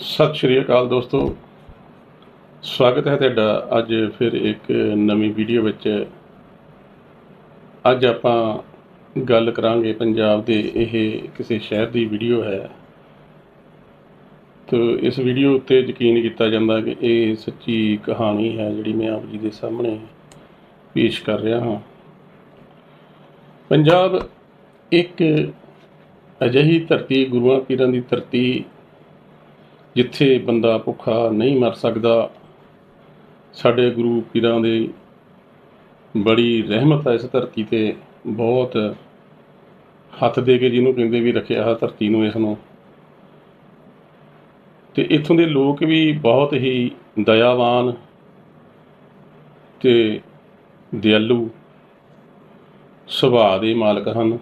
ਸਤਿ ਸ਼੍ਰੀ ਅਕਾਲ ਦੋਸਤੋ। ਸਵਾਗਤ ਹੈ ਤੁਹਾਡਾ ਅੱਜ ਫਿਰ ਇੱਕ ਨਵੀਂ ਵੀਡੀਓ ਵਿੱਚ। ਅੱਜ ਆਪਾਂ ਗੱਲ ਕਰਾਂਗੇ ਪੰਜਾਬ ਦੇ ਇਹ ਕਿਸੇ ਸ਼ਹਿਰ ਦੀ ਵੀਡੀਓ ਹੈ। ਤੋ ਇਸ ਵੀਡੀਓ ਉੱਤੇ ਯਕੀਨ ਕੀਤਾ ਜਾਂਦਾ ਕਿ ਇਹ ਸੱਚੀ ਕਹਾਣੀ ਹੈ ਜਿਹੜੀ ਮੈਂ ਆਪ ਜੀ ਦੇ ਸਾਹਮਣੇ ਪੇਸ਼ ਕਰ ਰਿਹਾ ਹਾਂ। ਪੰਜਾਬ ਇੱਕ ਅਜਿਹੀ ਧਰਤੀ, ਗੁਰੂਆਂ ਪੀਰਾਂ ਦੀ ਧਰਤੀ ਜਿੱਥੇ ਬੰਦਾ ਭੁੱਖਾ ਨਹੀਂ ਮਰ ਸਕਦਾ, ਸਾਡੇ ਗੁਰੂ ਪੀਰਾਂ ਦੀ ਬੜੀ ਰਹਿਮਤ ਹੈ ਇਸ ਧਰਤੀ ਤੇ। ਬਹੁਤ ਹੱਥ ਦੇ ਕੇ ਜਿਹਨੂੰ ਕਹਿੰਦੇ ਵੀ ਰੱਖਿਆ ਹੈ ਧਰਤੀ ਨੂੰ ਇਸ ਨੂੰ ਤੇ ਇੱਥੋਂ ਦੇ ਲੋਕ ਵੀ ਬਹੁਤ ਹੀ ਦਇਆਵਾਨ ਤੇ ਦਿਆਲੂ ਸੁਭਾਅ ਦੇ ਮਾਲਕ ਹਨ।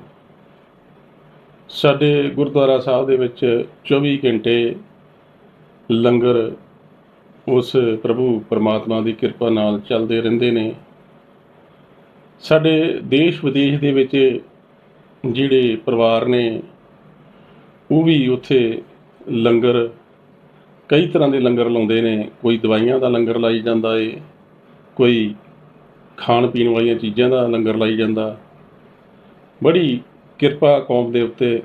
ਸਾਡੇ ਗੁਰਦੁਆਰਾ ਸਾਹਿਬ ਦੇ ਵਿੱਚ 24 ਘੰਟੇ ਲੰਗਰ ਉਸ ਪ੍ਰਭੂ ਪਰਮਾਤਮਾ ਦੀ ਕਿਰਪਾ ਨਾਲ ਚੱਲਦੇ ਰਹਿੰਦੇ ਨੇ। ਸਾਡੇ ਦੇਸ਼ ਵਿਦੇਸ਼ ਦੇ ਵਿੱਚ ਜਿਹੜੇ ਪਰਿਵਾਰ ਨੇ, ਉਹ ਵੀ ਉੱਥੇ ਲੰਗਰ, ਕਈ ਤਰ੍ਹਾਂ ਦੇ ਲੰਗਰ ਲਾਉਂਦੇ ਨੇ। ਕੋਈ ਦਵਾਈਆਂ ਦਾ ਲੰਗਰ ਲਾਈ ਜਾਂਦਾ ਏ, ਕੋਈ ਖਾਣ ਪੀਣ ਵਾਲੀਆਂ ਚੀਜ਼ਾਂ ਦਾ ਲੰਗਰ ਲਾਈ ਜਾਂਦਾ। ਬੜੀ ਕਿਰਪਾ ਕੌਮ ਦੇ ਉੱਤੇ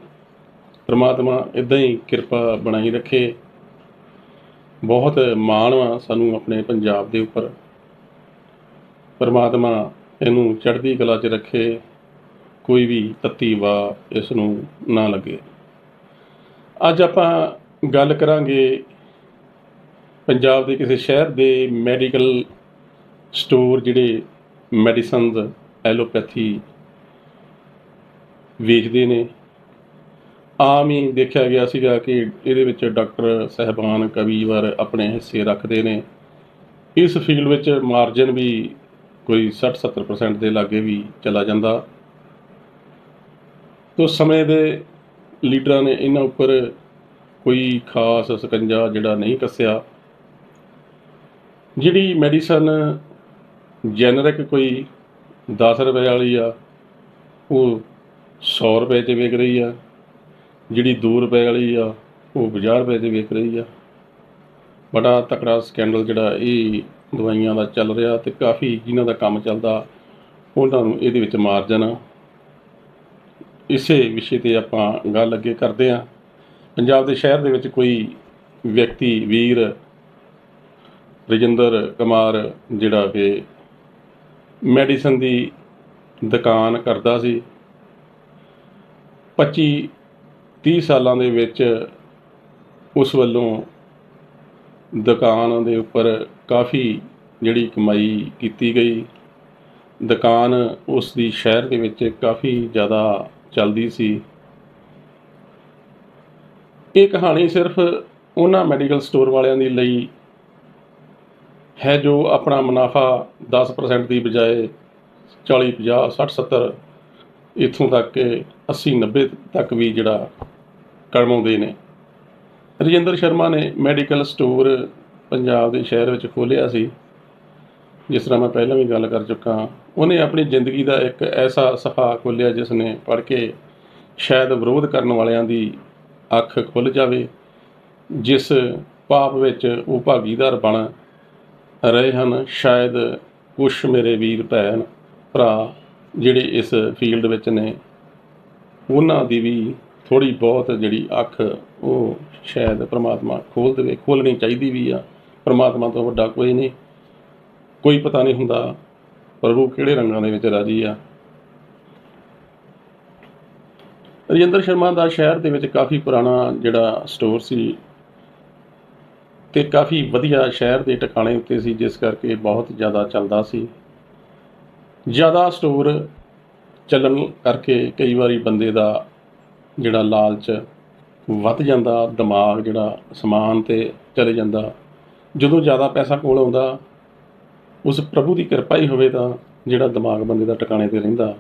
ਪ੍ਰਮਾਤਮਾ ਇਦਾਂ ਹੀ ਕਿਰਪਾ ਬਣਾਈ ਰੱਖੇ। ਬਹੁਤ ਮਾਣ ਵਾ ਸਾਨੂੰ ਆਪਣੇ ਪੰਜਾਬ ਦੇ ਉੱਪਰ। ਪਰਮਾਤਮਾ ਇਹਨੂੰ ਚੜ੍ਹਦੀ ਕਲਾ 'ਚ ਰੱਖੇ, ਕੋਈ ਵੀ ਤੱਤੀ ਵਾ ਇਸ ਨੂੰ ਨਾ ਲੱਗੇ। ਅੱਜ ਆਪਾਂ ਗੱਲ ਕਰਾਂਗੇ ਪੰਜਾਬ ਦੇ ਕਿਸੇ ਸ਼ਹਿਰ ਦੇ ਮੈਡੀਕਲ ਸਟੋਰ ਜਿਹੜੇ ਮੈਡੀਸਨਸ ਐਲੋਪੈਥੀ ਵੇਚਦੇ ਨੇ। ਆਮ ਹੀ ਦੇਖਿਆ ਗਿਆ ਸੀਗਾ ਕਿ ਇਹਦੇ ਵਿੱਚ ਡਾਕਟਰ ਸਹਿਬਾਨ ਕਈ ਵਾਰ ਆਪਣੇ ਹਿੱਸੇ ਰੱਖਦੇ ਨੇ। ਇਸ ਫੀਲਡ ਵਿੱਚ ਮਾਰਜਨ ਵੀ ਕੋਈ 60-70% ਦੇ ਲਾਗੇ ਵੀ ਚਲਾ ਜਾਂਦਾ। ਤੋ ਸਮੇਂ ਦੇ ਲੀਡਰਾਂ ਨੇ ਇਹਨਾਂ ਉੱਪਰ ਕੋਈ ਖਾਸ ਸਕੰਜਾ ਜਿਹੜਾ ਨਹੀਂ ਕੱਸਿਆ। ਜਿਹੜੀ ਮੈਡੀਸਨ ਜੈਨਰਿਕ ਕੋਈ 10 ਰੁਪਏ ਵਾਲੀ ਆ, ਉਹ 100 ਰੁਪਏ 'ਚ ਵਿਕ ਰਹੀ ਆ। ਜਿਹੜੀ 2 ਰੁਪਏ ਵਾਲੀ ਆ, ਉਹ 50 ਰੁਪਏ 'ਤੇ ਵਿਕ ਰਹੀ ਆ। ਬੜਾ ਤਕੜਾ ਸਕੈਂਡਲ ਜਿਹੜਾ ਇਹ ਦਵਾਈਆਂ ਦਾ ਚੱਲ ਰਿਹਾ ਤੇ ਕਾਫੀ ਜਿਨ੍ਹਾਂ ਦਾ ਕੰਮ ਚੱਲਦਾ, ਉਹਨਾਂ ਨੂੰ ਇਹਦੇ ਵਿੱਚ ਮਾਰਜਨ ਆ ਇਸੇ ਵਿਸ਼ੇ ਤੇ ਆਪਾਂ ਗੱਲ ਅੱਗੇ ਕਰਦੇ ਹਾਂ। ਪੰਜਾਬ ਦੇ ਸ਼ਹਿਰ ਦੇ ਵਿੱਚ ਕੋਈ ਵਿਅਕਤੀ, ਵੀਰ, ਰਜਿੰਦਰ ਕੁਮਾਰ ਜਿਹੜਾ ਕਿ ਮੈਡੀਸਨ ਦੀ ਦੁਕਾਨ ਕਰਦਾ ਸੀ 25 30 ਸਾਲਾਂ ਦੇ ਵਿੱਚ ਉਸ ਵੱਲੋਂ ਦੁਕਾਨ ਦੇ ਉੱਪਰ ਕਾਫੀ ਜਿਹੜੀ ਕਮਾਈ ਕੀਤੀ ਗਈ। ਦੁਕਾਨ ਉਸ ਦੀ ਸ਼ਹਿਰ ਦੇ ਵਿੱਚ ਕਾਫੀ ਜ਼ਿਆਦਾ ਚੱਲਦੀ ਸੀ। ਇਹ ਕਹਾਣੀ ਸਿਰਫ ਉਹਨਾਂ ਮੈਡੀਕਲ ਸਟੋਰ ਵਾਲਿਆਂ ਦੀ ਲਈ ਹੈ ਜੋ ਆਪਣਾ ਮੁਨਾਫਾ 10% ਦੀ ਬਜਾਏ 40 50 60 70 ਇੱਥੋਂ ਤੱਕ ਕਿ 80 90 ਤੱਕ ਵੀ ਜਿਹੜਾ ਕਰਮਾਉਂਦੇ ਨੇ। ਰਜਿੰਦਰ ਸ਼ਰਮਾ ਨੇ ਮੈਡੀਕਲ ਸਟੋਰ ਪੰਜਾਬ ਦੇ ਸ਼ਹਿਰ ਵਿੱਚ ਖੋਲ੍ਹਿਆ ਸੀ। ਜਿਸ ਤਰ੍ਹਾਂ ਮੈਂ ਪਹਿਲਾਂ ਵੀ ਗੱਲ ਕਰ ਚੁੱਕਾ ਹਾਂ, ਉਹਨੇ ਆਪਣੀ ਜ਼ਿੰਦਗੀ ਦਾ ਇੱਕ ਐਸਾ ਸਫਾ ਖੋਲ੍ਹਿਆ ਜਿਸ ਨੇ ਪੜ੍ਹ ਕੇ ਸ਼ਾਇਦ ਵਿਰੋਧ ਕਰਨ ਵਾਲਿਆਂ ਦੀ ਅੱਖ ਖੁੱਲ ਜਾਵੇ, ਜਿਸ ਪਾਪ ਵਿੱਚ ਉਹ ਭਾਗੀਦਾਰ ਬਣ ਰਹੇ ਹਨ। ਸ਼ਾਇਦ ਕੁਛ ਮੇਰੇ ਵੀਰ ਭੈਣ, ਭਰਾ ਜਿਹੜੇ ਇਸ ਫੀਲਡ ਵਿੱਚ ਨੇ, ਉਹਨਾਂ ਦੀ ਵੀ ਥੋੜੀ ਬਹੁਤ ਜਿਹੜੀ ਅੱਖ, ਉਹ ਸ਼ਾਇਦ ਪ੍ਰਮਾਤਮਾ ਖੋਲ ਦੇਵੇ, ਖੋਲਣੀ ਚਾਹੀਦੀ ਵੀ ਆ। ਪ੍ਰਮਾਤਮਾ ਤੋਂ ਵੱਡਾ ਕੋਈ ਨਹੀਂ। ਕੋਈ ਪਤਾ ਨਹੀਂ ਹੁੰਦਾ ਪ੍ਰਭੂ ਕਿਹੜੇ ਰੰਗਾਂ ਦੇ ਵਿੱਚ ਰਾਜੀ ਆ। ਰਜਿੰਦਰ ਸ਼ਰਮਾ ਦਾ ਸ਼ਹਿਰ ਦੇ ਵਿੱਚ ਕਾਫੀ ਪੁਰਾਣਾ ਜਿਹੜਾ ਸਟੋਰ ਸੀ ਤੇ ਕਾਫੀ ਵਧੀਆ ਸ਼ਹਿਰ ਦੇ ਟਿਕਾਣੇ ਉੱਤੇ ਸੀ, ਜਿਸ ਕਰਕੇ ਬਹੁਤ ਜ਼ਿਆਦਾ ਚੱਲਦਾ ਸੀ। ਜ਼ਿਆਦਾ ਸਟੋਰ ਚੱਲਣ ਕਰਕੇ ਕਈ ਵਾਰੀ ਬੰਦੇ ਦਾ ਜਿਹੜਾ ਲਾਲਚ ਵੱਧ ਜਾਂਦਾ, ਦਿਮਾਗ ਜਿਹੜਾ ਸਮਾਨ ਤੇ ਚਲੇ ਜਾਂਦਾ, ਜਦੋਂ ਜ਼ਿਆਦਾ ਪੈਸਾ ਕੋਲ ਆਉਂਦਾ, ਉਸ ਪ੍ਰਭੂ ਦੀ ਕਿਰਪਾ ਹੀ ਹੋਵੇ ਤਾਂ ਜਿਹੜਾ ਦਿਮਾਗ ਬੰਦੇ ਦਾ ਟਿਕਾਣੇ ਤੇ ਰਹਿੰਦਾ,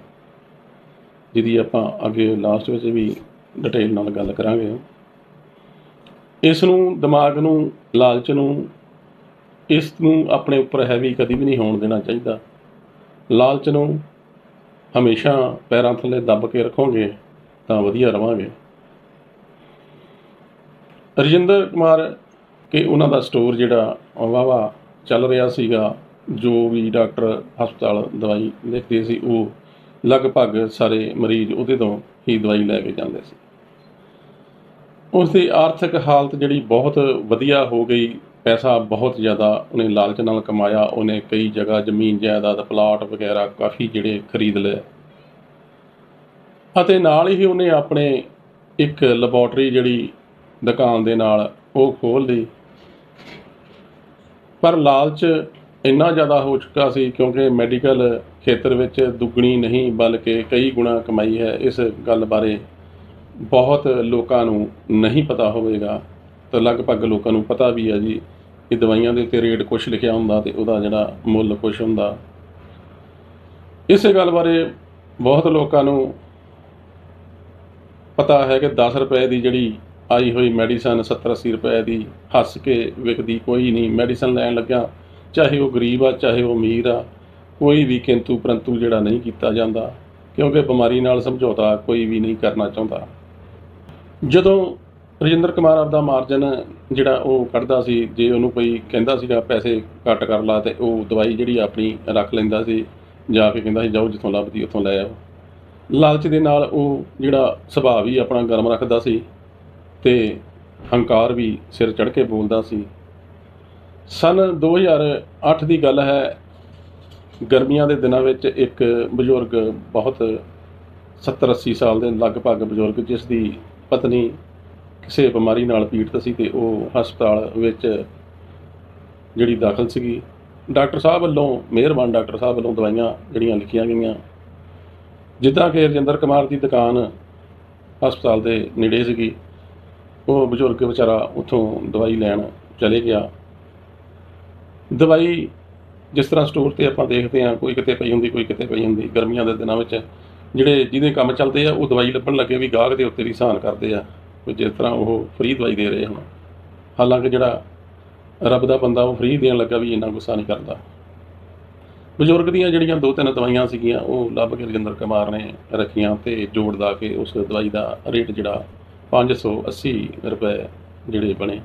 ਜਿਹਦੀ ਆਪਾਂ ਅੱਗੇ ਲਾਸਟ ਵਿੱਚ ਵੀ ਡਿਟੇਲ ਨਾਲ ਗੱਲ ਕਰਾਂਗੇ। ਇਸ ਨੂੰ, ਦਿਮਾਗ ਨੂੰ, ਲਾਲਚ ਨੂੰ, ਇਸ ਨੂੰ ਆਪਣੇ ਉੱਪਰ ਹੈਵੀ ਕਦੀ ਵੀ ਨਹੀਂ ਹੋਣ ਦੇਣਾ ਚਾਹੀਦਾ। ਲਾਲਚ ਨੂੰ ਹਮੇਸ਼ਾ ਪੈਰਾਂ ਥੱਲੇ ਦੱਬ ਕੇ ਰੱਖੋਗੇ। ਤਾਂ ਵਧੀਆ ਰਵਾਂਗੇ। ਰਜਿੰਦਰ ਕੁਮਾਰ ਕਿ ਉਹਨਾਂ ਦਾ ਸਟੋਰ ਜਿਹੜਾ ਵਾਵਾ ਚੱਲ ਰਿਹਾ ਸੀਗਾ, ਜੋ ਵੀ ਡਾਕਟਰ ਹਸਪਤਾਲ ਦਵਾਈ ਲਿਖਦੇ ਸੀ, ਉਹ ਲਗਭਗ ਸਾਰੇ ਮਰੀਜ਼ ਉਹਦੇ ਤੋਂ ਹੀ ਦਵਾਈ ਲੈ ਕੇ ਜਾਂਦੇ ਸੀ। ਉਸ ਦੀ ਆਰਥਿਕ ਹਾਲਤ ਜਿਹੜੀ ਬਹੁਤ ਵਧੀਆ ਹੋ ਗਈ, ਪੈਸਾ ਬਹੁਤ ਜ਼ਿਆਦਾ ਉਹਨੇ ਲਾਲਚ ਨਾਲ ਕਮਾਇਆ, ਉਹਨੇ ਕਈ ਜਗ੍ਹਾ ਜ਼ਮੀਨ ਜਾਇਦਾਦ, ਪਲਾਟ ਵਗੈਰਾ ਕਾਫੀ ਜਿਹੜੇ ਖਰੀਦ ਲਏ। ਅਤੇ ਨਾਲ ਹੀ ਉਹਨੇ ਆਪਣੇ ਇੱਕ ਲੈਬੋਰਟਰੀ ਜਿਹੜੀ ਦੁਕਾਨ ਦੇ ਨਾਲ ਉਹ ਖੋਲ ਲਈ। ਪਰ ਲਾਲਚ ਇੰਨਾ ਜ਼ਿਆਦਾ ਹੋ ਚੁੱਕਾ ਸੀ ਕਿਉਂਕਿ ਮੈਡੀਕਲ ਖੇਤਰ ਵਿੱਚ ਦੁੱਗਣੀ ਨਹੀਂ ਬਲਕਿ ਕਈ ਗੁਣਾ ਕਮਾਈ ਹੈ, ਇਸ ਗੱਲ ਬਾਰੇ ਬਹੁਤ ਲੋਕਾਂ ਨੂੰ ਨਹੀਂ ਪਤਾ ਹੋਵੇਗਾ। ਤਾਂ ਲਗਭਗ ਲੋਕਾਂ ਨੂੰ ਪਤਾ ਵੀ ਹੈ ਜੀ ਕਿ ਦਵਾਈਆਂ ਦੇ ਉੱਤੇ ਰੇਟ ਕੁਛ ਲਿਖਿਆ ਹੁੰਦਾ ਤੇ ਉਹਦਾ ਜਿਹੜਾ ਮੁੱਲ ਕੁਛ ਹੁੰਦਾ। ਇਸੇ ਗੱਲ ਬਾਰੇ ਬਹੁਤ ਲੋਕਾਂ ਨੂੰ ਪਤਾ ਹੈ ਕਿ 10 ਰੁਪਏ ਦੀ ਜਿਹੜੀ ਆਈ ਹੋਈ ਮੈਡੀਸਨ 70 80 ਰੁਪਏ ਦੀ ਹੱਸ ਕੇ ਵਿਕਦੀ ਕੋਈ ਨਹੀਂ। ਮੈਡੀਸਨ ਲੈਣ ਲੱਗਿਆ ਚਾਹੇ ਉਹ ਗਰੀਬ ਆ, ਚਾਹੇ ਉਹ ਅਮੀਰ ਆ, ਕੋਈ ਵੀ ਕਿੰਤੂ ਪਰੰਤੂ ਜਿਹੜਾ ਨਹੀਂ ਕੀਤਾ ਜਾਂਦਾ, ਕਿਉਂਕਿ ਬਿਮਾਰੀ ਨਾਲ ਸਮਝੌਤਾ ਕੋਈ ਵੀ ਨਹੀਂ ਕਰਨਾ ਚਾਹੁੰਦਾ। ਜਦੋਂ ਰਜਿੰਦਰ ਕੁਮਾਰ ਆਪਦਾ ਮਾਰਜਨ ਜਿਹੜਾ ਉਹ ਕੱਢਦਾ ਸੀ, ਜੇ ਉਹਨੂੰ ਕੋਈ ਕਹਿੰਦਾ ਸੀਗਾ ਪੈਸੇ ਘੱਟ ਕਰ ਲਾ ਤੇ ਉਹ ਦਵਾਈ ਜਿਹੜੀ ਆਪਣੀ ਰੱਖ ਲੈਂਦਾ ਸੀ, ਜਾ ਕੇ ਕਹਿੰਦਾ ਸੀ, ਜਾਓ ਜਿੱਥੋਂ ਲੱਭਦੀ, ਉੱਥੋਂ ਲੈ ਆਓ। ਲਾਲਚ ਦੇ ਨਾਲ ਉਹ ਜਿਹੜਾ ਸੁਭਾਅ ਵੀ ਆਪਣਾ ਗਰਮ ਰੱਖਦਾ ਸੀ ਤੇ ਹੰਕਾਰ ਵੀ ਸਿਰ ਚੜ੍ਹ ਕੇ ਬੋਲਦਾ ਸੀ। ਸਨ 2008 ਦੀ ਗੱਲ ਹੈ, ਗਰਮੀਆਂ ਦੇ ਦਿਨਾਂ ਵਿੱਚ ਇੱਕ ਬਜ਼ੁਰਗ ਬਹੁਤ 70 80 ਸਾਲ ਦੇ ਲਗਭਗ ਬਜ਼ੁਰਗ, ਜਿਸ ਦੀ ਪਤਨੀ ਕਿਸੇ ਬਿਮਾਰੀ ਨਾਲ ਪੀੜਤ ਸੀ ਤੇ ਉਹ ਹਸਪਤਾਲ ਵਿੱਚ ਜਿਹੜੀ ਦਾਖਲ ਸੀਗੀ। ਡਾਕਟਰ ਸਾਹਿਬ ਵੱਲੋਂ, ਮਿਹਰਬਾਨ ਡਾਕਟਰ ਸਾਹਿਬ ਵੱਲੋਂ ਦਵਾਈਆਂ ਜਿਹੜੀਆਂ ਲਿਖੀਆਂ ਗਈਆਂ ਜਿੱਦਾਂ ਕਿ ਰਜਿੰਦਰ ਕੁਮਾਰ ਦੀ ਦੁਕਾਨ ਹਸਪਤਾਲ ਦੇ ਨੇੜੇ ਸੀਗੀ, ਉਹ ਬਜ਼ੁਰਗ ਵਿਚਾਰਾ ਉੱਥੋਂ ਦਵਾਈ ਲੈਣ ਚਲੇ ਗਿਆ। ਦਵਾਈ ਜਿਸ ਤਰ੍ਹਾਂ ਸਟੋਰ ਤੇ ਆਪਾਂ ਦੇਖਦੇ ਹਾਂ, ਕੋਈ ਕਿਤੇ ਪਈ ਹੁੰਦੀ, ਕੋਈ ਕਿਤੇ ਪਈ ਹੁੰਦੀ, ਗਰਮੀਆਂ ਦੇ ਦਿਨਾਂ ਵਿੱਚ ਜਿਹੜੇ ਜਿਹਦੇ ਕੰਮ ਚੱਲਦੇ ਆ, ਉਹ ਦਵਾਈ ਲੱਭਣ ਲੱਗੇ ਵੀ ਗਾਹਕ ਦੇ ਉੱਤੇ ਵੀ ਸਹਾਨ ਕਰਦੇ ਆ, ਵੀ ਜਿਸ ਤਰ੍ਹਾਂ ਉਹ ਫ੍ਰੀ ਦਵਾਈ ਦੇ ਰਹੇ ਹੁਣ ਹਾਲਾਂਕਿ ਜਿਹੜਾ ਰੱਬ ਦਾ ਬੰਦਾ ਉਹ ਫ੍ਰੀ ਦੇਣ ਲੱਗਾ ਵੀ ਇੰਨਾ ਗੁੱਸਾ ਨਹੀਂ ਕਰਦਾ। ਬਜ਼ੁਰਗ ਦੀਆਂ ਜਿਹੜੀਆਂ ਦੋ ਤਿੰਨ ਦਵਾਈਆਂ ਸੀਗੀਆਂ, ਉਹ ਲੱਭ ਕੇ ਰਜਿੰਦਰ ਕੁਮਾਰ ਨੇ ਰੱਖੀਆਂ ਤੇ ਜੋੜ ਦਾ ਕੇ ਉਸ ਦਵਾਈ ਦਾ ਰੇਟ ਜਿਹੜਾ 580 ਰੁਪਏ ਜਿਹੜੇ ਬਣੇ।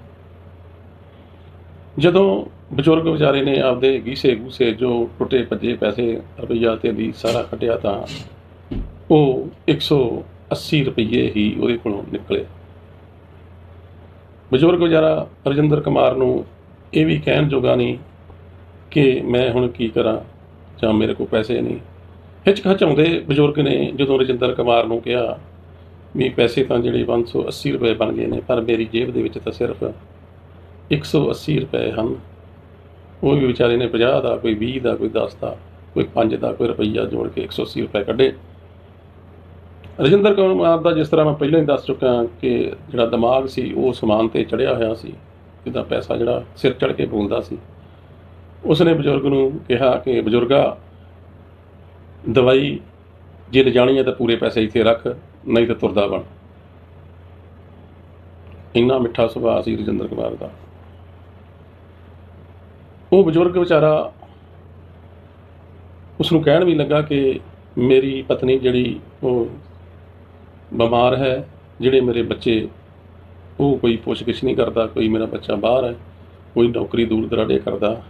ਜਦੋਂ ਬਜ਼ੁਰਗ ਵਿਚਾਰੇ ਨੇ ਆਪਦੇ ਗੀਸੇ ਗੂਸੇ ਜੋ ਟੁੱਟੇ ਭੱਜੇ ਪੈਸੇ ਰੁਪਈਆ ਤੇ ਦੀ ਸਾਰਾ ਕੱਟਿਆ ਤਾਂ ਉਹ 180 ਰੁਪਈਏ ਹੀ ਉਹਦੇ ਕੋਲੋਂ ਨਿਕਲੇ। ਬਜ਼ੁਰਗ ਵਿਚਾਰਾ ਰਜਿੰਦਰ ਕੁਮਾਰ ਨੂੰ ਇਹ ਵੀ ਕਹਿਣ ਜੋਗਾ ਨਹੀਂ ਕਿ ਮੈਂ ਹੁਣ ਕੀ ਕਰਾਂ। ਜਾਂ ਮੇਰੇ ਕੋਲ ਪੈਸੇ ਨਹੀਂ। ਹਿਚਕਚਾਉਂਦੇ ਬਜ਼ੁਰਗ ਨੇ ਜਦੋਂ ਰਜਿੰਦਰ ਕੁਮਾਰ ਨੂੰ ਕਿਹਾ ਵੀ ਪੈਸੇ ਤਾਂ ਜਿਹੜੇ 580 ਰੁਪਏ ਬਣ ਗਏ ਨੇ, ਪਰ ਮੇਰੀ ਜੇਬ ਦੇ ਵਿੱਚ ਤਾਂ ਸਿਰਫ 180 ਰੁਪਏ ਹਨ। ਉਹ ਵੀ ਵਿਚਾਰੇ ਨੇ 50 ਦਾ, ਕੋਈ 20 ਦਾ, ਕੋਈ 10 ਦਾ, ਕੋਈ 5 ਦਾ, ਕੋਈ ਰੁਪਈਆ ਜੋੜ ਕੇ 180 ਰੁਪਏ ਕੱਢੇ। ਰਜਿੰਦਰ ਕੁਮਾਰ ਦਾ ਜਿਸ ਤਰ੍ਹਾਂ ਮੈਂ ਪਹਿਲਾਂ ਹੀ ਦੱਸ ਚੁੱਕਾ ਕਿ ਜਿਹੜਾ ਦਿਮਾਗ ਸੀ, ਉਹ ਸਮਾਨ ਤੇ ਚੜਿਆ ਹੋਇਆ ਸੀ। ਜਿਹਦਾ ਪੈਸਾ ਜਿਹੜਾ ਸਿਰ ਚੜ ਕੇ ਬੋਲਦਾ ਸੀ। ਉਸਨੇ ਬਜ਼ੁਰਗ ਨੂੰ ਕਿਹਾ ਕਿ ਬਜ਼ੁਰਗਾ, ਦਵਾਈ ਜੇ ਲਿਜਾਣੀ ਹੈ ਤਾਂ ਪੂਰੇ ਪੈਸੇ ਇੱਥੇ ਰੱਖ, ਨਹੀਂ ਤਾਂ ਤੁਰਦਾ ਬਣ। ਇੰਨਾ ਮਿੱਠਾ ਸੁਭਾਅ ਸੀ ਰਜਿੰਦਰ ਕੁਮਾਰ ਦਾ। ਉਹ ਬਜ਼ੁਰਗ ਵਿਚਾਰਾ ਉਸ ਨੂੰ ਕਹਿਣ ਵੀ ਲੱਗਾ ਕਿ ਮੇਰੀ ਪਤਨੀ ਜਿਹੜੀ ਉਹ ਬਿਮਾਰ ਹੈ, ਜਿਹੜੇ ਮੇਰੇ ਬੱਚੇ, ਉਹ ਕੋਈ ਪੁੱਛਗਿੱਛ ਨਹੀਂ ਕਰਦਾ, ਕੋਈ ਮੇਰਾ ਬੱਚਾ ਬਾਹਰ ਹੈ, ਕੋਈ ਨੌਕਰੀ ਦੂਰ ਦਰਾਡੇ ਕਰਦਾ।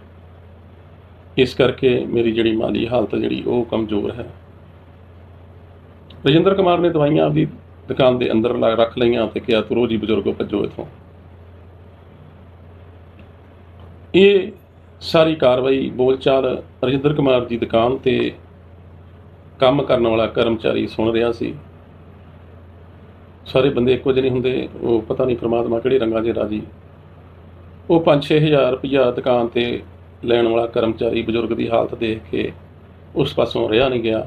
ਇਸ ਕਰਕੇ ਮੇਰੀ ਜਿਹੜੀ ਮਾਲੀ ਹਾਲਤ ਜਿਹੜੀ, ਉਹ ਕਮਜ਼ੋਰ ਹੈ। ਰਜਿੰਦਰ ਕੁਮਾਰ ਨੇ ਦਵਾਈਆਂ ਆਪਦੀ ਦੁਕਾਨ ਦੇ ਅੰਦਰ ਲਾ- ਰੱਖ ਲਈਆਂ ਤੇ ਕਿਹਾ ਤੁਰੋ ਜੀ ਬਜ਼ੁਰਗੋ ਭੱਜੋ ਇਥੋਂ। ਇਹ ਸਾਰੀ ਕਾਰਵਾਈ ਬੋਲਚਾਲ ਰਜਿੰਦਰ ਕੁਮਾਰ ਦੀ ਦੁਕਾਨ ਤੇ ਕੰਮ ਕਰਨ ਵਾਲਾ ਕਰਮਚਾਰੀ ਸੁਣ ਰਿਹਾ ਸੀ। ਸਾਰੇ ਬੰਦੇ ਇੱਕੋ ਜਿਹੇ ਨਹੀਂ ਹੁੰਦੇ, ਉਹ ਪਤਾ ਨਹੀਂ ਪ੍ਰਮਾਤਮਾ ਕਿਹੜੇ ਰੰਗਾਂ 'ਚ ਰਾਜੀ। ਉਹ 5-6000 ਰੁਪਇਆ ਦੁਕਾਨ ਤੇ ਲੈਣ ਵਾਲਾ ਕਰਮਚਾਰੀ ਬਜ਼ੁਰਗ ਦੀ ਹਾਲਤ ਦੇਖ ਕੇ ਉਸ ਪਾਸੋਂ ਰਿਹਾ ਨਹੀਂ ਗਿਆ।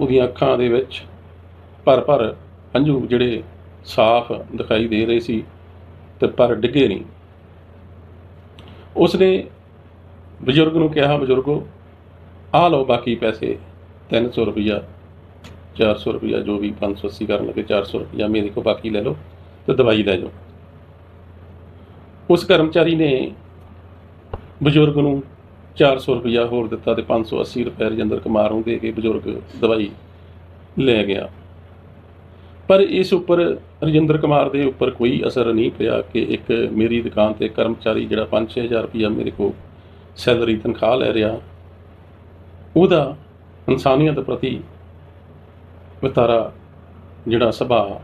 ਉਹਦੀਆਂ ਅੱਖਾਂ ਦੇ ਵਿੱਚ ਭਰ ਭਰ ਹੰਝੂ ਜਿਹੜੇ ਸਾਫ਼ ਦਿਖਾਈ ਦੇ ਰਹੇ ਸੀ ਤੇ ਪਰ ਡਿੱਗੇ ਨਹੀਂ। ਉਸਨੇ ਬਜ਼ੁਰਗ ਨੂੰ ਕਿਹਾ, ਬਜ਼ੁਰਗੋ ਆ ਲਓ ਬਾਕੀ ਪੈਸੇ 300 ਰੁਪਇਆ 400 ਰੁਪਇਆ ਜੋ ਵੀ 580 ਕਰਨ ਲੱਗੇ 400 ਰੁਪਇਆ ਮੇਰੇ ਕੋਲ ਬਾਕੀ ਲੈ ਲਓ ਤੇ ਦਵਾਈ ਲੈ ਜਾਓ। ਉਸ ਕਰਮਚਾਰੀ ਨੇ ਬਜ਼ੁਰਗ ਨੂੰ 400 ਰੁਪਇਆ ਹੋਰ ਦਿੱਤਾ ਤੇ 580 ਰੁਪਏ ਰਜਿੰਦਰ ਕੁਮਾਰ ਨੂੰ ਦੇ ਕੇ ਬਜ਼ੁਰਗ ਦਵਾਈ ਲੈ ਗਿਆ। ਪਰ ਇਸ ਉੱਪਰ ਰਜਿੰਦਰ ਕੁਮਾਰ ਦੇ ਉੱਪਰ ਕੋਈ ਅਸਰ ਨਹੀਂ ਪਿਆ ਕਿ ਇੱਕ ਮੇਰੀ ਦੁਕਾਨ ਤੇ ਕਰਮਚਾਰੀ ਜਿਹੜਾ 5-6000 ਰੁਪਇਆ ਮੇਰੇ ਕੋਲ ਸੈਲਰੀ ਤਨਖਾਹ ਲੈ ਰਿਹਾ, ਉਹਦਾ ਇਨਸਾਨੀਅਤ ਪ੍ਰਤੀ ਵਿਤਾਰਾ ਜਿਹੜਾ ਸੁਭਾਅ,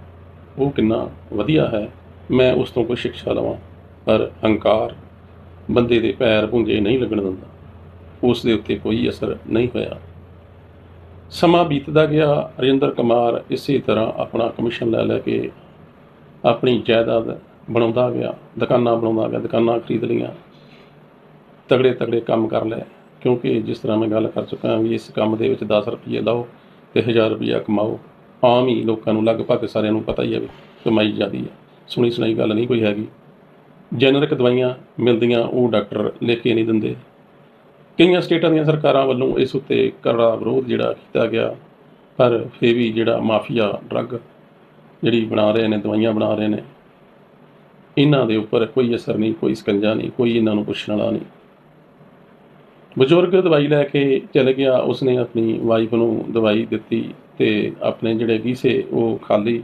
ਉਹ ਕਿੰਨਾ ਵਧੀਆ ਹੈ, ਮੈਂ ਉਸ ਤੋਂ ਕੋਈ ਸਿੱਖਿਆ ਲਵਾਂ। ਪਰ ਹੰਕਾਰ ਬੰਦੇ ਦੇ ਪੈਰ ਪੁੰਜੇ ਨਹੀਂ ਲੱਗਣ ਦਿੰਦਾ। ਉਸ ਦੇ ਉੱਤੇ ਕੋਈ ਅਸਰ ਨਹੀਂ ਹੋਇਆ। ਸਮਾਂ ਬੀਤਦਾ ਗਿਆ। ਰਜਿੰਦਰ ਕੁਮਾਰ ਇਸੇ ਤਰ੍ਹਾਂ ਆਪਣਾ ਕਮਿਸ਼ਨ ਲੈ ਲੈ ਕੇ ਆਪਣੀ ਜਾਇਦਾਦ ਬਣਾਉਂਦਾ ਗਿਆ। ਦੁਕਾਨਾਂ ਬਣਾਉਂਦਾ ਗਿਆ, ਦੁਕਾਨਾਂ ਖਰੀਦ ਲਈਆਂ। ਤਗੜੇ ਤਗੜੇ ਕੰਮ ਕਰ ਲਏ। ਕਿਉਂਕਿ ਜਿਸ ਤਰ੍ਹਾਂ ਮੈਂ ਗੱਲ ਕਰ ਚੁੱਕਾ ਹਾਂ ਵੀ ਇਸ ਕੰਮ ਦੇ ਵਿੱਚ 10 ਰੁਪਏ ਲਾਓ ਤੇ 1000 ਰੁਪਏ ਕਮਾਓ, ਆਮ ਹੀ ਲੋਕਾਂ ਨੂੰ, ਲਗਭਗ ਸਾਰਿਆਂ ਨੂੰ ਪਤਾ ਹੀ ਹੈ ਵੀ ਕਮਾਈ ਜ਼ਿਆਦੀ ਹੈ। ਸੁਣੀ ਸੁਣਾਈ ਗੱਲ ਨਹੀਂ ਕੋਈ ਹੈਗੀ। ਜੈਨਰਿਕ ਦਵਾਈਆਂ ਮਿਲਦੀਆਂ, ਉਹ ਡਾਕਟਰ ਲਿਖ ਕੇ ਨਹੀਂ ਦਿੰਦੇ। ਕਈਆਂ ਸਟੇਟਾਂ ਦੀਆਂ ਸਰਕਾਰਾਂ ਵੱਲੋਂ ਇਸ ਉੱਤੇ ਕਰੜਾ ਵਿਰੋਧ ਜਿਹੜਾ ਕੀਤਾ ਗਿਆ, ਪਰ ਫਿਰ ਵੀ ਜਿਹੜਾ ਮਾਫੀਆ ਡਰੱਗ ਜਿਹੜੀ ਬਣਾ ਰਹੇ ਨੇ, ਦਵਾਈਆਂ ਬਣਾ ਰਹੇ ਨੇ, ਇਹਨਾਂ ਦੇ ਉੱਪਰ ਕੋਈ ਅਸਰ ਨਹੀਂ, ਕੋਈ ਸਕੰਜਾ ਨਹੀਂ, ਕੋਈ ਇਹਨਾਂ ਨੂੰ ਪੁੱਛਣ ਵਾਲਾ ਨਹੀਂ। ਬਜ਼ੁਰਗ ਦਵਾਈ ਲੈ ਕੇ ਚਲੇ ਗਿਆ, ਉਸਨੇ ਆਪਣੀ ਵਾਈਫ ਨੂੰ ਦਵਾਈ ਦਿੱਤੀ ਤੇ ਆਪਣੇ ਜਿਹੜੇ ਗੀਸੇ ਉਹ ਖਾਲੀ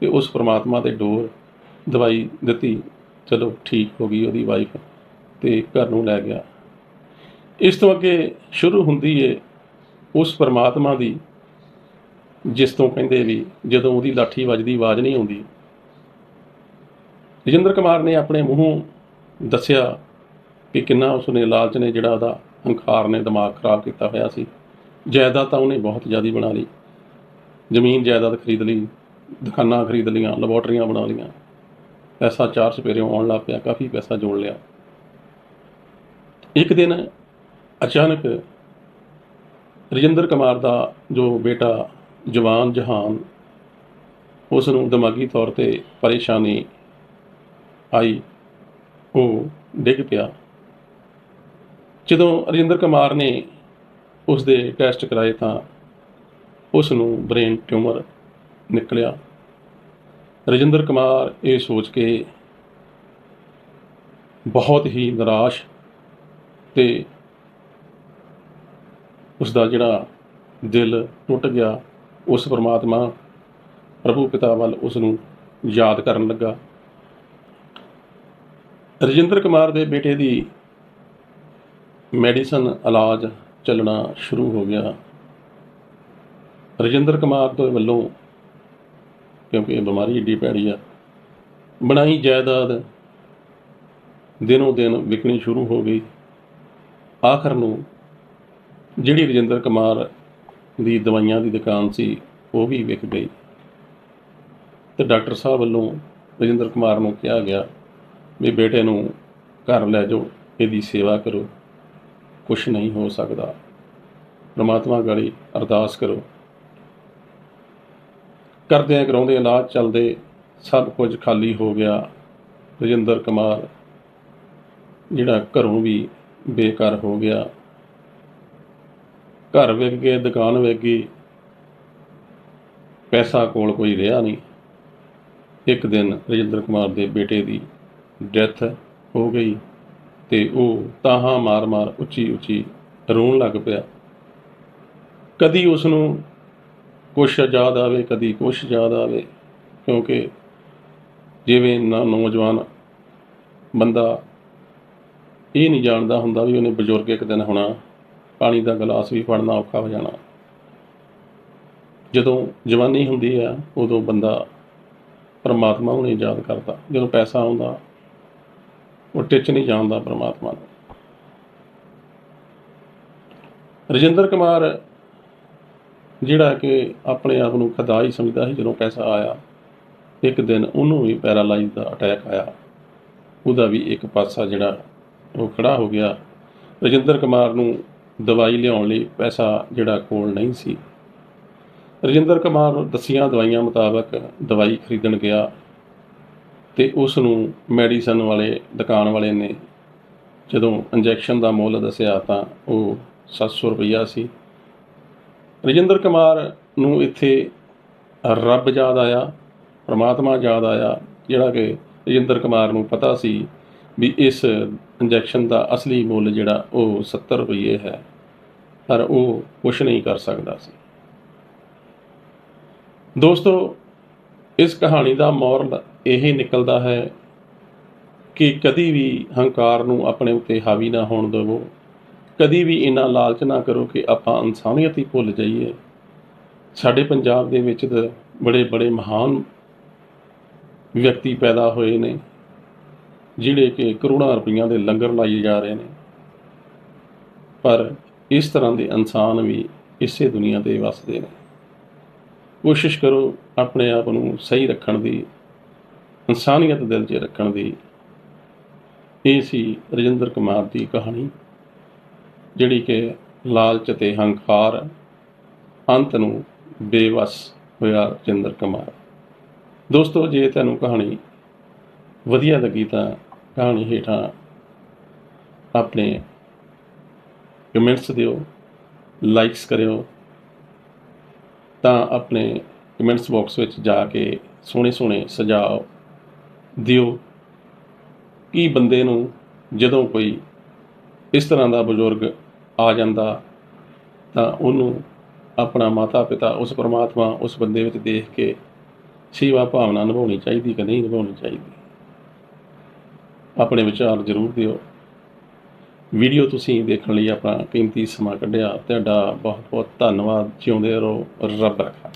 ਤੇ ਉਸ ਪ੍ਰਮਾਤਮਾ ਦੇ ਡੋਰ ਦਵਾਈ ਦਿੱਤੀ। ਚਲੋ ਠੀਕ ਹੋ ਗਈ ਉਹਦੀ ਵਾਈਫ ਤੇ ਘਰ ਨੂੰ ਲੈ ਗਿਆ। ਇਸ ਤੋਂ ਅੱਗੇ ਸ਼ੁਰੂ ਹੁੰਦੀ ਏ ਉਸ ਪਰਮਾਤਮਾ ਦੀ, ਜਿਸ ਤੋਂ ਕਹਿੰਦੇ ਵੀ ਜਦੋਂ ਉਹਦੀ ਲਾਠੀ ਵੱਜਦੀ ਆਵਾਜ਼ ਨਹੀਂ ਆਉਂਦੀ। ਰਜਿੰਦਰ ਕੁਮਾਰ ਨੇ ਆਪਣੇ ਮੂੰਹੋਂ ਦੱਸਿਆ ਕਿ ਕਿੰਨਾ ਉਸਨੇ ਲਾਲਚ ਨੇ ਜਿਹੜਾ ਉਹਦਾ ਹੰਕਾਰ ਨੇ ਦਿਮਾਗ ਖਰਾਬ ਕੀਤਾ ਹੋਇਆ ਸੀ। ਜਾਇਦਾਦ ਤਾਂ ਉਹਨੇ ਬਹੁਤ ਜ਼ਿਆਦਾ ਬਣਾ ਲਈ। ਜ਼ਮੀਨ ਜਾਇਦਾਦ ਖਰੀਦ ਲਈ, ਦੁਕਾਨਾਂ ਖਰੀਦ ਲਈਆਂ ਲੈਬੋਰਟਰੀਆਂ ਬਣਾ ਲਈਆਂ। ਪੈਸਾ ਚਾਰ ਸਪੇਰੇ ਆਉਣ ਲੱਗ ਪਿਆ, ਕਾਫੀ ਪੈਸਾ ਜੋੜ ਲਿਆ। ਇੱਕ ਦਿਨ ਅਚਾਨਕ ਰਜਿੰਦਰ ਕੁਮਾਰ ਦਾ ਜੋ ਬੇਟਾ ਜਵਾਨ ਜਹਾਨ ਉਸ ਨੂੰ ਦਿਮਾਗੀ ਤੌਰ ਤੇ ਪਰੇਸ਼ਾਨੀ ਆਈ, ਉਹ ਡਿੱਗ ਪਿਆ। ਜਦੋਂ ਰਜਿੰਦਰ ਕੁਮਾਰ ਨੇ ਉਸ ਦੇ ਟੈਸਟ ਕਰਾਏ ਤਾਂ ਉਸ ਨੂੰ ਬ੍ਰੇਨ ਟਿਊਮਰ ਨਿਕਲਿਆ। ਰਜਿੰਦਰ ਕੁਮਾਰ ਇਹ ਸੋਚ ਕੇ ਬਹੁਤ ਹੀ ਨਿਰਾਸ਼ ਤੇ ਉਸ ਦਾ ਜਿਹੜਾ ਦਿਲ ਟੁੱਟ ਗਿਆ, ਉਸ ਪਰਮਾਤਮਾ ਪ੍ਰਭੂ ਪਿਤਾ ਵੱਲ ਉਸ ਨੂੰ ਯਾਦ ਕਰਨ ਲੱਗਾ। ਰਜਿੰਦਰ ਕੁਮਾਰ ਦੇ ਬੇਟੇ ਦੀ ਮੈਡੀਸਨ ਇਲਾਜ ਚੱਲਣਾ ਸ਼ੁਰੂ ਹੋ ਗਿਆ। ਰਜਿੰਦਰ ਕੁਮਾਰ ਦੇ ਵੱਲੋਂ ਕਿਉਂਕਿ ਇਹ ਬਿਮਾਰੀ ਏਡੀ ਭੈੜੀ ਆ। ਬਣਾਈ ਜਾਇਦਾਦ ਦਿਨੋਂ ਦਿਨ ਵਿਕਣੀ ਸ਼ੁਰੂ ਹੋ ਗਈ। ਆਖਰ ਨੂੰ ਜਿਹੜੀ ਰਜਿੰਦਰ ਕੁਮਾਰ ਦੀ ਦਵਾਈਆਂ ਦੀ ਦੁਕਾਨ ਸੀ, ਉਹ ਵੀ ਵਿਕ ਗਈ। ਤੇ ਡਾਕਟਰ ਸਾਹਿਬ ਵੱਲੋਂ ਰਜਿੰਦਰ ਕੁਮਾਰ ਨੂੰ ਕਿਹਾ ਗਿਆ ਵੀ ਬੇਟੇ ਨੂੰ ਘਰ ਲੈ ਜਾਓ, ਇਹਦੀ ਸੇਵਾ ਕਰੋ। ਕੁਝ ਨਹੀਂ ਹੋ ਸਕਦਾ। ਪ੍ਰਮਾਤਮਾ ਗਾੜੀ ਅਰਦਾਸ ਕਰੋ। ਕਰਦਿਆਂ ਕਰਾਉਂਦੇ ਇਲਾਜ ਚੱਲਦੇ, ਸਭ ਕੁਝ ਖਾਲੀ ਹੋ ਗਿਆ। ਰਜਿੰਦਰ ਕੁਮਾਰ, ਜਿਹੜਾ ਘਰੋਂ ਵੀ ਬੇਕਾਰ ਹੋ ਗਿਆ। ਘਰ ਵਿਕ ਗਏ, ਦੁਕਾਨ ਵਿਕ ਗਈ। ਪੈਸਾ ਕੋਲ ਕੋਈ ਰਿਹਾ ਨਹੀਂ। ਇੱਕ ਦਿਨ ਰਜਿੰਦਰ ਕੁਮਾਰ ਦੇ ਬੇਟੇ ਦੀ ਡੈਥ ਹੋ ਗਈ ਤੇ ਉਹ ਤਾਹਾਂ ਮਾਰ-ਮਾਰ ਉੱਚੀ-ਉੱਚੀ ਰੋਣ ਲੱਗ ਪਿਆ। ਕਦੀ ਉਸ ਨੂੰ ਕੁਛ ਯਾਦ ਆਵੇ, ਕਦੀ ਕੁਛ ਯਾਦ ਆਵੇ। ਕਿਉਂਕਿ ਜਿਵੇਂ ਨਾ ਨੌਜਵਾਨ ਬੰਦਾ ਇਹ ਨਹੀਂ ਜਾਣਦਾ ਹੁੰਦਾ ਵੀ ਉਹਨੇ ਬਜ਼ੁਰਗ ਇੱਕ ਦਿਨ ਹੋਣਾ, ਪਾਣੀ ਦਾ ਗਲਾਸ ਵੀ ਫੜਨਾ ਔਖਾ ਹੋ ਜਾਣਾ। ਜਦੋਂ ਜਵਾਨੀ ਹੁੰਦੀ ਆ, ਉਦੋਂ ਬੰਦਾ ਪਰਮਾਤਮਾ ਨੂੰ ਨਹੀਂ ਯਾਦ ਕਰਦਾ। ਜਦੋਂ ਪੈਸਾ ਆਉਂਦਾ, ਉਹ ਟਿੱਚ ਨਹੀਂ ਜਾਣਦਾ ਪਰਮਾਤਮਾ ਨੂੰ। ਰਜਿੰਦਰ ਕੁਮਾਰ ਜਿਹੜਾ ਕਿ ਆਪਣੇ ਆਪ ਨੂੰ ਖੁਦਾ ਹੀ ਸਮਝਦਾ ਸੀ ਜਦੋਂ ਪੈਸਾ ਆਇਆ, ਇੱਕ ਦਿਨ ਉਹਨੂੰ ਵੀ ਪੈਰਾਲਾਈਜ਼ ਦਾ ਅਟੈਕ ਆਇਆ। ਉਹਦਾ ਵੀ ਇੱਕ ਪਾਸਾ ਜਿਹੜਾ ਉਹ ਖੜਾ ਹੋ ਗਿਆ। ਰਜਿੰਦਰ ਕੁਮਾਰ ਨੂੰ ਦਵਾਈ ਲਿਆਉਣ ਲਈ ਪੈਸਾ ਜਿਹੜਾ ਕੋਲ ਨਹੀਂ ਸੀ। ਰਜਿੰਦਰ ਕੁਮਾਰ ਨੂੰ ਦਸੀਆਂ ਦਵਾਈਆਂ ਮੁਤਾਬਕ ਦਵਾਈ ਖਰੀਦਣ ਗਿਆ ਤੇ ਉਸ ਨੂੰ ਮੈਡੀਸਨ ਵਾਲੇ, ਦੁਕਾਨ ਵਾਲੇ ਨੇ ਜਦੋਂ ਇੰਜੈਕਸ਼ਨ ਦਾ ਮੁੱਲ ਦੱਸਿਆ ਤਾਂ ਉਹ 700 ਰੁਪਈਆ ਸੀ। ਰਜਿੰਦਰ ਕੁਮਾਰ ਨੂੰ ਇੱਥੇ ਰੱਬ ਯਾਦ ਆਇਆ, ਪ੍ਰਮਾਤਮਾ ਯਾਦ ਆਇਆ, ਜਿਹੜਾ ਕਿ ਰਜਿੰਦਰ ਕੁਮਾਰ ਨੂੰ ਪਤਾ ਸੀ ਵੀ ਇਸ ਇੰਜੈਕਸ਼ਨ ਦਾ ਅਸਲੀ ਮੁੱਲ ਜਿਹੜਾ ਉਹ 70 ਰੁਪਏ ਹੈ, ਪਰ ਉਹ ਕੁਝ ਨਹੀਂ ਕਰ ਸਕਦਾ ਸੀ। ਦੋਸਤੋ, ਇਸ ਕਹਾਣੀ ਦਾ ਮੋਰਲ ਇਹ ਨਿਕਲਦਾ ਹੈ ਕਿ ਕਦੀ ਵੀ ਹੰਕਾਰ ਨੂੰ ਆਪਣੇ ਉੱਤੇ ਹਾਵੀ ਨਾ ਹੋਣ ਦੇਵੋ। ਕਦੀ ਵੀ ਇੰਨਾ ਲਾਲਚ ਨਾ ਕਰੋ ਕਿ ਆਪਾਂ ਇਨਸਾਨੀਅਤ ਹੀ ਭੁੱਲ ਜਾਈਏ। ਸਾਡੇ ਪੰਜਾਬ ਦੇ ਵਿੱਚ ਤਾਂ ਬੜੇ ਬੜੇ ਮਹਾਨ ਵਿਅਕਤੀ ਪੈਦਾ ਹੋਏ ਨੇ, ਜਿਹੜੇ ਕਿ ਕਰੋੜਾਂ ਰੁਪਈਆਂ ਦੇ ਲੰਗਰ ਲਾਏ ਜਾ ਰਹੇ ਨੇ। ਪਰ ਇਸ ਤਰ੍ਹਾਂ ਦੇ ਇਨਸਾਨ ਵੀ ਇਸੇ ਦੁਨੀਆ ਤੇ ਵਸਦੇ ਨੇ। ਕੋਸ਼ਿਸ਼ ਕਰੋ ਆਪਣੇ ਆਪ ਨੂੰ ਸਹੀ ਰੱਖਣ ਦੀ, ਇਨਸਾਨੀਅਤ ਦਿਲ 'ਚ ਰੱਖਣ ਦੀ। ਇਹ ਸੀ ਰਜਿੰਦਰ ਕੁਮਾਰ ਦੀ ਕਹਾਣੀ। ਜਿਹੜੀ ਕਿ ਲਾਲਚ ਤੇ ਹੰਕਾਰ ਅੰਤ ਨੂੰ ਬੇਵਸ ਹੋਇਆ ਰਜਿੰਦਰ ਕੁਮਾਰ। ਦੋਸਤੋ, ਜੇ ਤੁਹਾਨੂੰ ਕਹਾਣੀ ਵਧੀਆ ਲੱਗੀ ਤਾਂ ਕਹਾਣੀ ਹੇਠਾਂ ਆਪਣੇ ਕਮੈਂਟਸ ਦਿਓ, ਲਾਈਕਸ ਕਰਿਓ, ਤਾਂ ਆਪਣੇ ਕਮੈਂਟਸ ਬਾਕਸ ਵਿੱਚ ਜਾ ਕੇ ਸੋਹਣੇ ਸੋਹਣੇ ਸੁਝਾਅ ਦਿਓ ਕਿ ਬੰਦੇ ਨੂੰ ਜਦੋਂ ਕੋਈ ਇਸ ਤਰ੍ਹਾਂ ਦਾ ਬਜ਼ੁਰਗ ਆ ਜਾਂਦਾ ਤਾਂ ਉਹਨੂੰ ਆਪਣਾ ਮਾਤਾ ਪਿਤਾ ਉਸ ਪਰਮਾਤਮਾ, ਉਸ ਬੰਦੇ ਵਿੱਚ ਦੇਖ ਕੇ ਸੇਵਾ ਭਾਵਨਾ ਨਿਭਾਉਣੀ ਚਾਹੀਦੀ ਕਿ ਨਹੀਂ ਨਿਭਾਉਣੀ ਚਾਹੀਦੀ। ਆਪਣੇ ਵਿਚਾਰ ਜ਼ਰੂਰ ਦਿਓ। ਵੀਡੀਓ ਤੁਸੀਂ ਦੇਖਣ ਲਈ ਆਪਣਾ ਕੀਮਤੀ ਸਮਾਂ ਕੱਢਿਆ। ਤੁਹਾਡਾ ਬਹੁਤ ਬਹੁਤ ਧੰਨਵਾਦ। ਜਿਉਂਦੇ ਰਹੋ। ਰੱਬ ਰੱਖਾ।